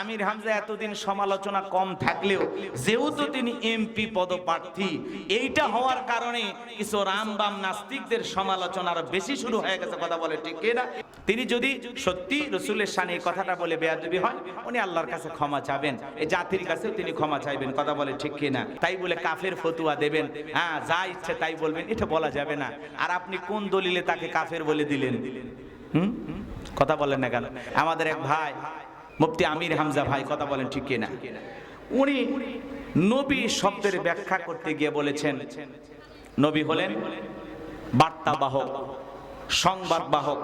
আমির হামজা এতদিন সমালোচনা কম থাকলেও, যেহেতু তিনি এমপি পদপ্রার্থী, এইটা হওয়ার কারণে কিছু রামবাম নাস্তিকদের সমালোচনা আরও বেশি শুরু হয়ে গেছে, কথা বলে ঠিক না তিনি যদি সত্যি রসুলের সানে কথাটা বলে বেয়াদবি হয়, উনি আল্লাহর কাছে ক্ষমা চাবেন। এই জাতির কাছেও তিনি ক্ষমা চাইবেন, কথা বলে ঠিক কিনা? তাই বলে কাফের ফতুয়া দেবেন। হ্যাঁ যা ইচ্ছে তাই বলবেন, এটা বলা যাবে না। আর আপনি কোন দলিলে তাকে কাফের বলে দিলেন? হুম? কথা বলেন না কেন? আমাদের এক ভাই মুফতি আমির হামজা ভাই, কথা বলেন ঠিক কিনা? উনি নবী শব্দের ব্যাখ্যা করতে গিয়ে বলেছেন, নবী হলেন বার্তা বাহক সংবাদ বাহক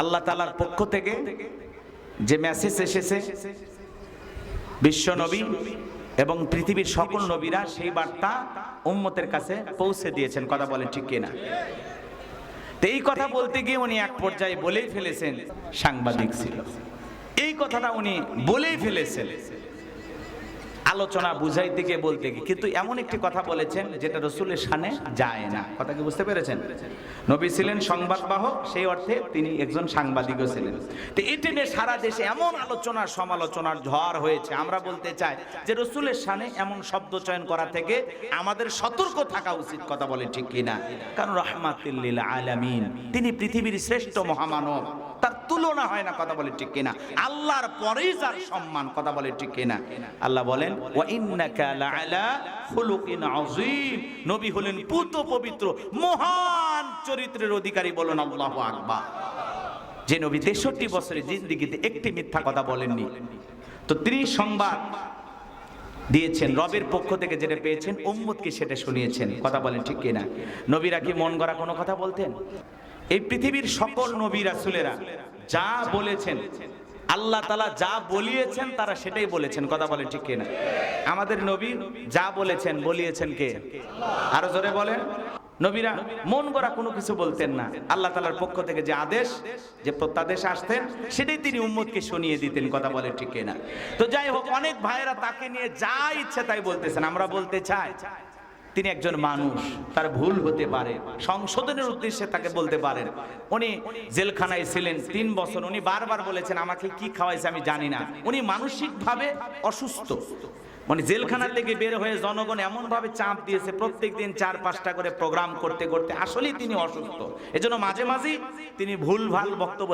আল্লাহ তালার পক্ষ থেকে যে মেসেজ এসেছে, বিশ্ব নবী এবং পৃথিবীর সকল নবীরা সেই বার্তা উম্মতের কাছে পৌঁছে দিয়েছেন, কথা বলেন ঠিক কিনা? তো এই কথা বলতে গিয়ে উনি এক পর্যায়ে বলেই ফেলেছেন, সাংবাদিক ছিল। এই কথাটা উনি বলেই ফেলেছেন। আলোচনা বুঝাইতে গিয়ে বলতে গিয়ে। কিন্তু এমন একটি কথা বলেছেন যেটা রসুলের সানে যায় না। কথা কি বুঝতে পেরেছেন? নবী ছিলেন সংবাদবাহক, সেই অর্থে তিনি একজন সাংবাদিকও ছিলেন। তো এটি নিয়ে সারা দেশে এমন আলোচনা, সমালোচনার ঝড় হয়েছে। আমরা বলতে চাই যে রসুলের সানে এমন শব্দ চয়ন করা থেকে আমাদের সতর্ক থাকা উচিত, কথা বলে ঠিক কিনা? কারণ রহমাতুল্লিল আলামিন, তিনি পৃথিবীর শ্রেষ্ঠ মহামানব। তার তুলনা হয় না, কথা বলে ঠিক কিনা। আল্লাহর পরেই যার সম্মান, কথা বলে ঠিক কিনা। আল্লাহ বলেন নবী হলেন পুত পবিত্র, মহান চরিত্রের অধিকারী বলুন আল্লাহু আকবার। যে নবী তেষট্টি বছরের জিন্দিগিতে একটি মিথ্যা কথা বলেননি। তো তিনি সংবাদ দিয়েছেন, রবের পক্ষ থেকে যেটা পেয়েছেন, উম্মতকে সেটা শুনিয়েছেন, কথা বলেন ঠিক কিনা। নবীরা কি মন গড়া কোনো কথা বলতেন? এই পৃথিবীর সকল নবী রাসূলেরা যা বলেছেন, আল্লাহ তালা যা বলিয়েছেন তারা সেটাই বলেছেন। কথা বলে ঠিক কিনা? আমাদের নবী যা বলেছেন, বলিয়েছেন কে? আরও জোরে বলেন। নবীরা মন গড়া কোনো কিছু বলতেন না। আল্লাহ তালার পক্ষ থেকে যে আদেশ, যে প্রত্যাদেশ আসতেন, সেটাই তিনি উম্মতকে শুনিয়ে দিতেন। কথা বলে ঠিক না তো যাই হোক, অনেক ভাইয়েরা তাকে নিয়ে যা ইচ্ছে তাই বলতেছেন। আমরা বলতে চাই তিনি একজন মানুষ, তার ভুল হতে পারে। সংশোধনের উদ্দেশ্যে তাকে বলতে পারেন। উনি জেলখানায় ছিলেন তিন বছর। উনি বারবার বলেছেন, আমাকে কি খাওয়াইছে আমি জানি না। উনি মানসিকভাবে অসুস্থ। মানে জেলখানা থেকে বের হয়ে জনগণ এমনভাবে চাপ দিয়েছে প্রত্যেক দিন চার পাঁচটা করে প্রোগ্রাম করতে করতে। আসলেই তিনি অসুস্থ। এজন্য মাঝে মাঝে তিনি ভুল ভালো বক্তব্য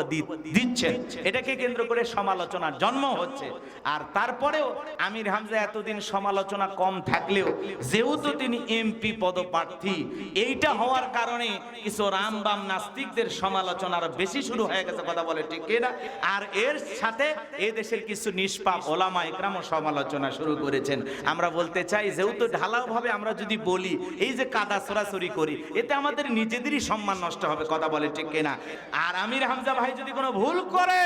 দিচ্ছেন। এটাকে কেন্দ্র করে সমালোচনার জন্ম হচ্ছে। আর তারপরেও আমির হামজা এতদিন সমালোচনা কম থাকলেও, যেহেতু তিনি এমপি পদপ্রার্থী, এইটা হওয়ার কারণে কিছু রামবাম নাস্তিকদের সমালোচনা আরও বেশি শুরু হয়ে গেছে, কথা বলে ঠিক কিনা আর এর সাথে এ দেশের কিছু নিষ্পাপ ওলামা একরামও সমালোচনা শুরু করেছেন। আমরা বলতে চাই, যেহেতু ঢালাও ভাবে আমরা যদি বলি, এই যে কাদা সরাসরি করি, এতে আমাদের নিজেদেরই সম্মান নষ্ট হবে, কথা বলে ঠিক কিনা আর আমির হামজা ভাই যদি কোনো ভুল করে,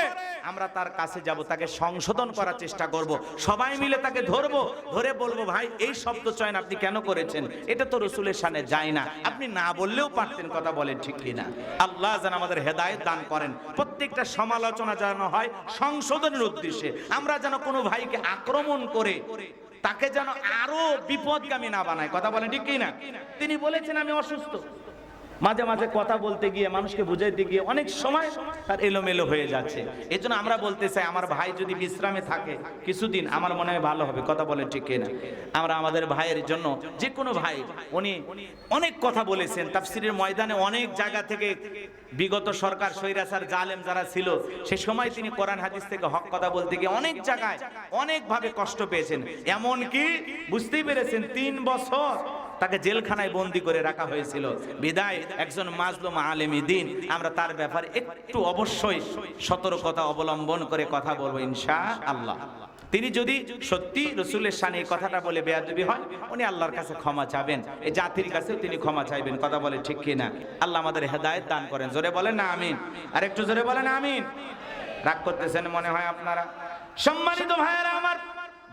আমরা তার কাছে যাব, তাকে সংশোধন করার চেষ্টা করব। সবাই মিলে তাকে ধরবো, ধরে বলব, ভাই, এই শব্দ চয়ন আপনি কেন করেছেন? এটা তো রসুলের সামনে যায় না। আপনি না বললেও পারতেন কথা বলেন ঠিক কিনা? আল্লাহ যেন আমাদের হেদায়েত দান করেন। প্রত্যেকটা সমালোচনা যেন হয় সংশোধনের উদ্দেশ্যে। আমরা যেন কোনো ভাইকে আক্রমণ করে তাকে যেন আরও বিপদগামী না বানায় কথা বলেন ঠিক কিনা? তিনি বলেছেন, আমি অসুস্থ। মাঝে মাঝে কথা বলতে গিয়ে, মানুষকে বুঝাইতে গিয়ে অনেক সময় তার এলোমেলো হয়ে যাচ্ছে। এই আমরা বলতে চাই, আমার ভাই যদি বিশ্রামে থাকে, কিছুদিন আমার মনে হয় ভালো হবে। কথা বলে ঠিক না আমরা আমাদের ভাইয়ের জন্য যে কোনো ভাই, উনি অনেক কথা বলেছেন। তাফসিরের ময়দানে অনেক জায়গা থেকে বিগত সরকার সৈরাসার জালেম যারা ছিল, সে সময় তিনি কোরআন হাদিস থেকে হক কথা বলতে গিয়ে অনেক জায়গায় অনেকভাবে কষ্ট পেয়েছেন। এমন কি বুঝতেই পেরেছেন, তিন বছর তাকে জেলখানায় বন্দি করে রাখা হয়েছিল। বিদায়, একজন মাজলুম আলেমী দিন। আমরা তার ব্যাপারে একটু অবশ্যই সতর্কতা অবলম্বন করে কথা বলব ইনশা আল্লাহ তিনি যদি সত্যি রসুলের সানে এই কথাটা বলে বেয়াদবি হয়, উনি আল্লাহর কাছে ক্ষমা চাবেন। এই জাতির কাছেও তিনি ক্ষমা চাইবেন, কথা বলে ঠিক কিনা। আল্লাহ আমাদের হেদায়েত দান করেন। জোরে বলেন না, আমিন। আর একটু জোরে বলেন, আমিন। রাগ করতেছেন মনে হয় আপনারা। সম্মানিত ভাইয়েরা, আমার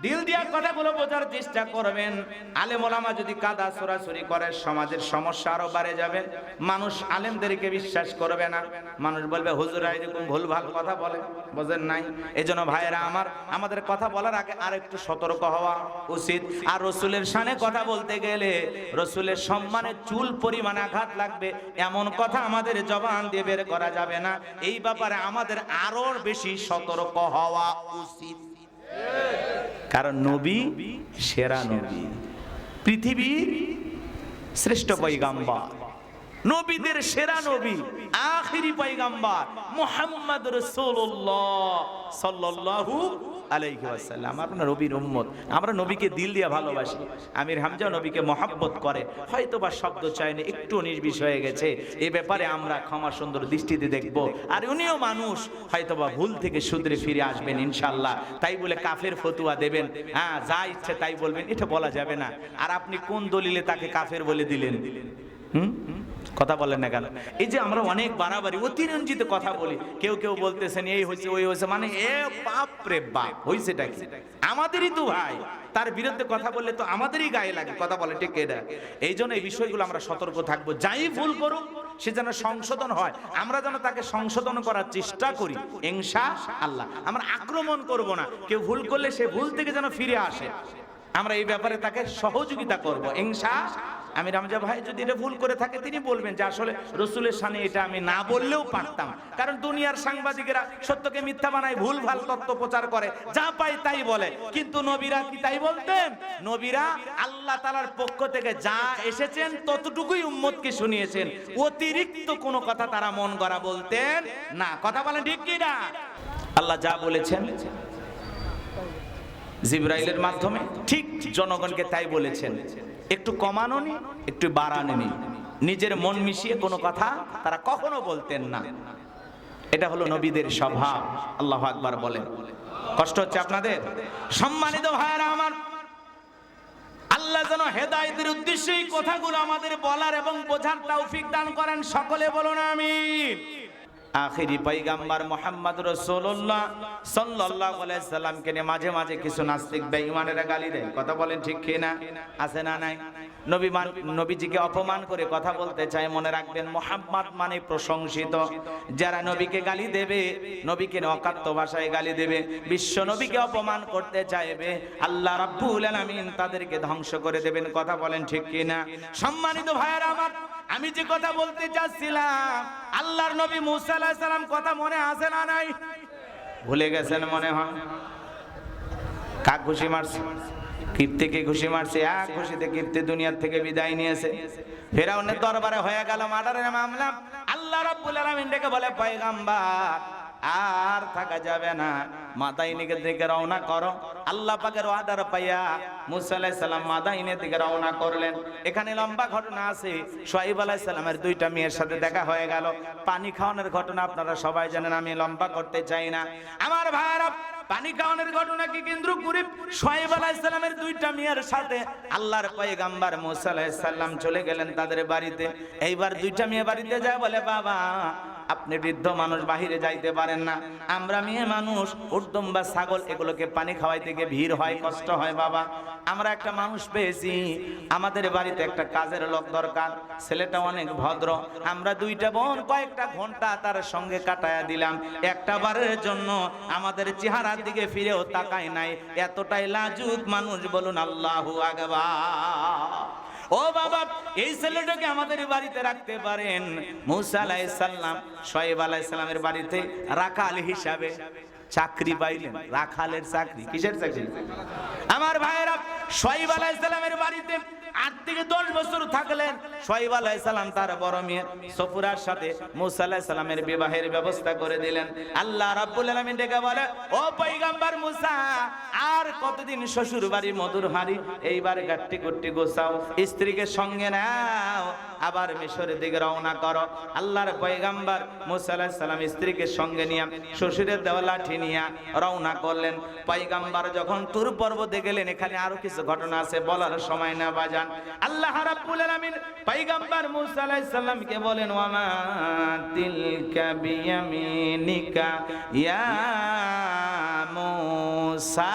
দিল দিয়া কথাগুলো বোঝার চেষ্টা করবেন। আলেম ওলামা যদি কাদা সরাসরি করে, সমাজের সমস্যা আরও বাড়ে যাবে। মানুষ আলেমদেরকে বিশ্বাস করবে না। মানুষ বলবে, হুজুরা, এরকম ভুলভাল কথা বলে। বোঝেন নাই। এজন্য ভাইয়েরা আমার, আমাদের কথা বলার আগে আর একটু সতর্ক হওয়া উচিত। আর রসুলের সানে কথা বলতে গেলে রসুলের সম্মানে চুল পরিমাণ আঘাত লাগবে। এমন কথা আমাদের জবান দিয়ে বের করা যাবে না। এই ব্যাপারে আমাদের আরও বেশি সতর্ক হওয়া উচিত। কারণ নবী সেরা নবী। পৃথিবীর শ্রেষ্ঠ পৈগাম্বার নবীদের সেরা নবী, আখিরি পৈগাম্বার মোহাম্মদ রসুল্লাহ সাল্লাল্লাহু আলাইহি ওয়াসাল্লাম। আপনার নবীর উম্মত। আমরা নবীকে দিল দিয়ে ভালোবাসি। আমির হামজা নবীকে মহাব্বত করে। হয়তো বা শব্দ চাইনি, একটু নির্বিষ হয়ে গেছে। এ ব্যাপারে আমরা ক্ষমা সুন্দর দৃষ্টিতে দেখব। আর উনিও মানুষ হয়তো বা ভুল থেকে শুধরে ফিরে আসবেন ইনশাল্লাহ তাই বলে কাফের ফতুয়া দেবেন। হ্যাঁ যা ইচ্ছে তাই বলবেন, এটা বলা যাবে না। আর আপনি কোন দলিলে তাকে কাফের বলে দিলেন? হুম? কথা বলেন না কেন? এই যে আমরা অনেক বাড়াবাড়ি, অতিরঞ্জিত কথা বলি, কেউ কেউ বলতেছেন, এই হয়েছে, ওই হয়েছে মানে এ বাপ রে বাপ হয়েছেটা কি? আমাদেরই তো ভাই, তার বিরুদ্ধে কথা বললে তো আমাদেরই গায়ে লাগে, কথা বলে ঠিক এটা? এই জন্য এই বিষয়গুলো আমরা সতর্ক থাকব, যাই ভুল করুক, সে যেন সংশোধন হয়। আমরা যেন তাকে সংশোধন করার চেষ্টা করি, ইনশা আল্লাহ। আমরা আক্রমণ করব না, কেউ ভুল করলে সে ভুল থেকে যেন ফিরে আসে। আমরা এই ব্যাপারে তাকে সহযোগিতা করব, ইনশা আমি রামজা ভাই যদি এটা ভুল করে থাকে, তিনি বলবেন যে আসলে রসুলের সামনে এটা আমি না বললেও পারতাম। কারণ দুনিয়ার সাংবাদিকেরা সত্যকে মিথ্যা বানায় ভুল ভালো তত্ত্ব প্রচার করে। যা পায় তাই বলে। কিন্তু নবীরা কি তাই বলতেন? নবীরা আল্লাহ তালার পক্ষ থেকে যা এসেছেন, ততটুকুই উম্মতকে শুনিয়েছেন। অতিরিক্ত কোনো কথা তারা মন গড়া বলতেন না। কথা বলেন ঠিক কি না আল্লাহ যা বলেছেন জিব্রাইলের মাধ্যমে ঠিক জনগণকে তাই বলেছেন, একটু কমানো নি, একটু বাড়ানো নি। নিজের মন মিশিয়ে কোনো কথা তারা কখনো বলতেন না। এটা হলো নবীদের স্বভাব, আল্লাহ আকবার বলেন। কষ্ট হচ্ছে আপনাদের? সম্মানিত ভাইয়েরা আমার, আল্লাহ যেন হেদায়েতের উদ্দেশ্যে এই কথাগুলো আমাদের বলার এবং বোঝার তৌফিক দান করেন, সকলে বলুন আমিন। আখিরি পৈগাম্বার মোহাম্মদ রসুল্লাহ আলাইহি সাল্লামকে নিয়ে মাঝে মাঝে কিছু নাস্তিক বেঈমানেরা গালি দেয়। কথা বলেন ঠিক কি না আছে না নাই? নবী নবীজিকে অপমান করে কথা বলতে চায়, মনে রাখবেন মোহাম্মদ মানে প্রশংসিত। যারা নবীকে গালি দেবে, নবীকে অকাত্য ভাষায় গালি দেবে, বিশ্ব নবীকে অপমান করতে চাইবে, আল্লাহ রাব্বুল আলামিন তাদেরকে ধ্বংস করে দেবেন। কথা বলেন ঠিক কি না সম্মানিত ভাইয়েরা আমার আমি যে কথা বলতে চাচ্ছিলাম, আল্লাহর নবী মুসা কথা মনে আছে না নাই? ভুলে গেছেন মনে হয়? কাক ঘুষি মারছে? কীর্তিকে ঘুষি মারছে? এক ঘুষিতে কীর্তি দুনিয়ার থেকে বিদায় নিয়েছে। ফেরাউনের দরবারে হয়ে গেল মার্ডারের মামলা। আল্লাহ রাব্বুল আলামিন ডেকে বলে, পয়গাম্বার, আর থাকা যাবে না। মাদাইনিকে দিকে রওনা করো। আল্লাহ মাদাইনের দিকে রওনা করলেন। এখানে লম্বা ঘটনা আছে। সোয়াইব দুইটা মেয়ের সাথে দেখা হয়ে গেল। পানি খাওয়ানোর ঘটনা আপনারা সবাই জানেন, আমি লম্বা করতে চাই না। আমার ভাইরা পানি খাওয়ানোর ঘটনাকে কেন্দ্র করে? সোয়েব আলাইসাল্লামের দুইটা মেয়ের সাথে আল্লাহর পয়গাম্বার মুসা আলাইসাল্লাম চলে গেলেন তাদের বাড়িতে। এইবার দুইটা মেয়ে বাড়িতে যায় বলে, বাবা আপনি বৃদ্ধ মানুষ বাহিরে যাইতে পারেন না। আমরা মেয়ে মানুষ, উর্দম বা ছাগল, এগুলোকে পানি খাওয়াইতে গিয়ে ভিড় হয়, কষ্ট হয় বাবা। আমরা একটা মানুষ পেয়েছি, আমাদের বাড়িতে একটা কাজের লোক দরকার, ছেলেটা অনেক ভদ্র। আমরা দুইটা বোন, কয়েকটা ঘণ্টা তার সঙ্গে কাটায়া দিলাম। একটা বারের জন্য আমাদের চেহারার দিকে ফিরেও তাকায় নাই। এতটাই লাজুক মানুষ বলুন আল্লাহু আকবার। ও বাবা, এই ছেলেটাকে আমাদের বাড়িতে রাখতে পারেন। মুসা আলাইসাল্লাম সোয়েব সালামের বাড়িতে রাখাল হিসাবে চাকরি পাইলেন। রাখালের চাকরি, কিসের চাকরি? আমার ভাইয়েরা শোয়েব আলাইহিস সালামের বাড়িতে আট থেকে দশ বছর থাকলেন। শোয়েব আলাইহিস সালাম তার বড় মেয়ে সফুরার সাথে মুসা আলাইহিস সালামের বিবাহের ব্যবস্থা করে দিলেন। আল্লাহ রাব্বুল ডেকে বলে, ও মুসা, আর কতদিন শ্বশুর বাড়ি মধুর হাড়ি? এইবার গাট্টি কুট্টি গোছাও, স্ত্রীকে সঙ্গে নাও, আবার মিশরের দিকে রওনা করো। আল্লাহর পয়গাম্বার মুসা আলাইহিস সালাম স্ত্রীকে সঙ্গে নিয়ে শ্বশুরের দেওয়া লাঠি নিয়ে রওনা করলেন। পয়গাম্বার যখন তুর পর্বতে গেলেন, এখানে আরও কিছু ঘটনা আছে, বলার সময় না, বাজান। আল্লাহ রাব্বুল আলামিন পয়গম্বর মুসা আলাইহিস সালামকে বলেন, ওয়ামা তিলকা বিয়ামিনিকা ইয়া মুসা?